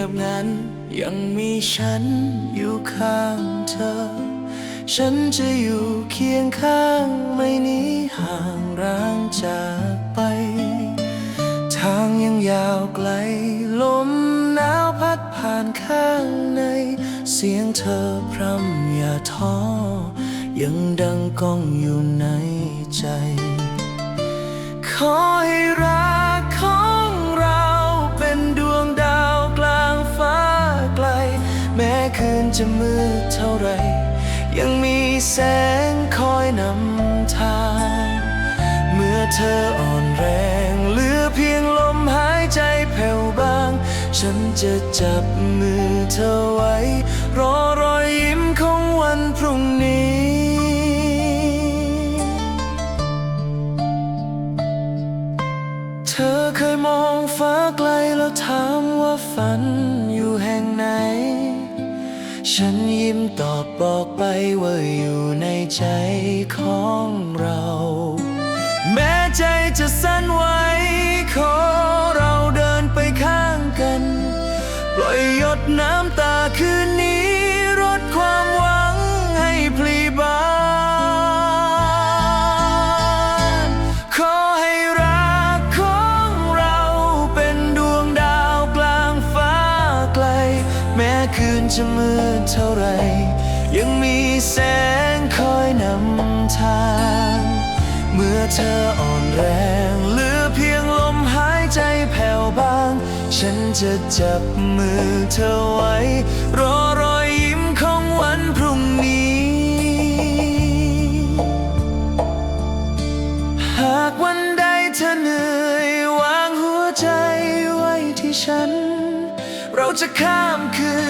ยบนั้น ยังมีฉันอยู่ข้างเธอ ฉันจะอยู่เคียงข้างไม่หนีห่างร้างจากไป ทางยังยาวไกล ลมหนาวพัดผ่านข้างใน เสียงเธอพร่ำอย่าท้อ ยังดังก้องอยู่ในใจ ขอให้รั คืนจะมืดเท่าไร ยังมีแสงคอยนำทาง เมื่อเธออ่อนแรงเหลือเพียงลมหายใจแผ่วบาง ฉันจะจับมือเธอไว้ รอรอยยิ้มของวันพรุ่งนี้เธอเคยมองฟ้าไกลแล้วถามว่าฝันอยู่แห่งไหน ฉันยิ้มตอบบอกไปว่าอยู่ในใจของเรา แม้ใจจะสั่นไหวขอเราเดินไปข้างกัน ปล่อยหยดน้ำตาคืนนี้ คืนจะมืดเท่าไร ยังมีแสงคอยนำทาง เมื่อเธออ่อนแรงเหลือเพียงลมหายใจแผ่วบาง ฉันจะจับมือเธอไว้ รอรอยยิ้มของวันพรุ่งนี้ หากวันใดเธอเหนื่อยวางหัวใจไว้ที่ฉัน เราจะข้ามคืน